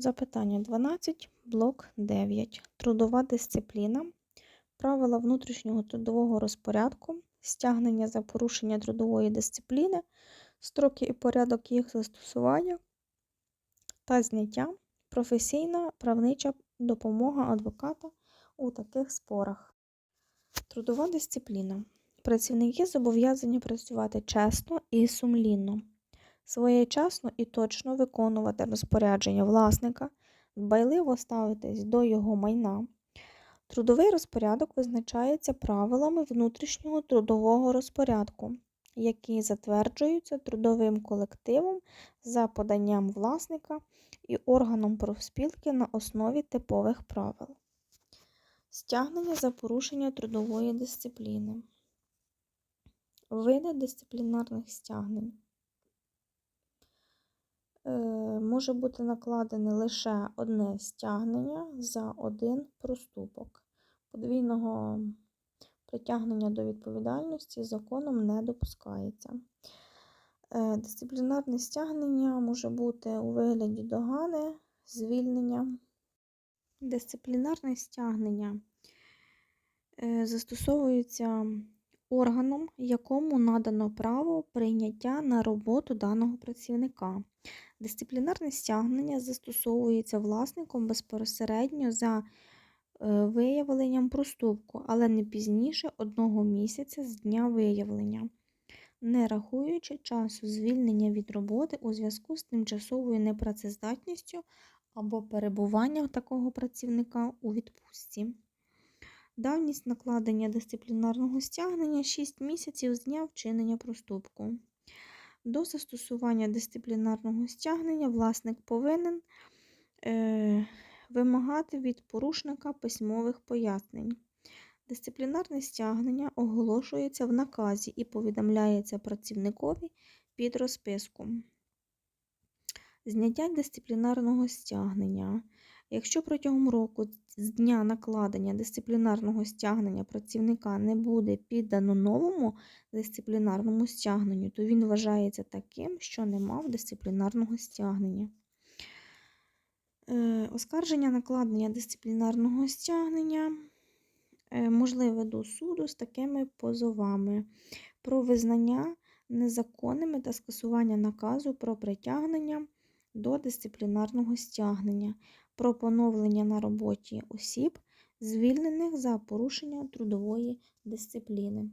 Запитання 12, блок 9. Трудова дисципліна. Правила внутрішнього трудового розпорядку, стягнення за порушення трудової дисципліни, строки і порядок їх застосування та зняття, професійна правнича допомога адвоката у таких спорах. Трудова дисципліна. Працівники зобов'язані працювати чесно і сумлінно, своєчасно і точно виконувати розпорядження власника, дбайливо ставитись до його майна. Трудовий розпорядок визначається правилами внутрішнього трудового розпорядку, які затверджуються трудовим колективом за поданням власника і органом профспілки на основі типових правил. Стягнення за порушення трудової дисципліни. Види дисциплінарних стягнень. Е, може бути накладене лише одне стягнення за один проступок. Подвійного притягнення до відповідальності законом не допускається. Е, дисциплінарне стягнення може бути у вигляді догани, звільнення. Дисциплінарне стягнення е, застосовується органом, якому надано право прийняття на роботу даного працівника. Дисциплінарне стягнення застосовується власником безпосередньо за е, виявленням проступку, але не пізніше одного місяця з дня виявлення, не рахуючи часу звільнення від роботи у зв'язку з тимчасовою непрацездатністю або перебуванням такого працівника у відпустці. Давність накладення дисциплінарного стягнення 6 місяців з дня вчинення проступку. До застосування дисциплінарного стягнення власник повинен е, вимагати від порушника письмових пояснень. Дисциплінарне стягнення оголошується в наказі і повідомляється працівникові під розписком. Зняття дисциплінарного стягнення. Якщо протягом року з дня накладення дисциплінарного стягнення працівника не буде піддано новому дисциплінарному стягненню, то він вважається таким, що не мав дисциплінарного стягнення. Е, оскарження накладення дисциплінарного стягнення е, можливе до суду з такими позовами про визнання незаконними та скасування наказу про притягнення до дисциплінарного стягнення, про поновлення на роботі осіб, звільнених за порушення трудової дисципліни.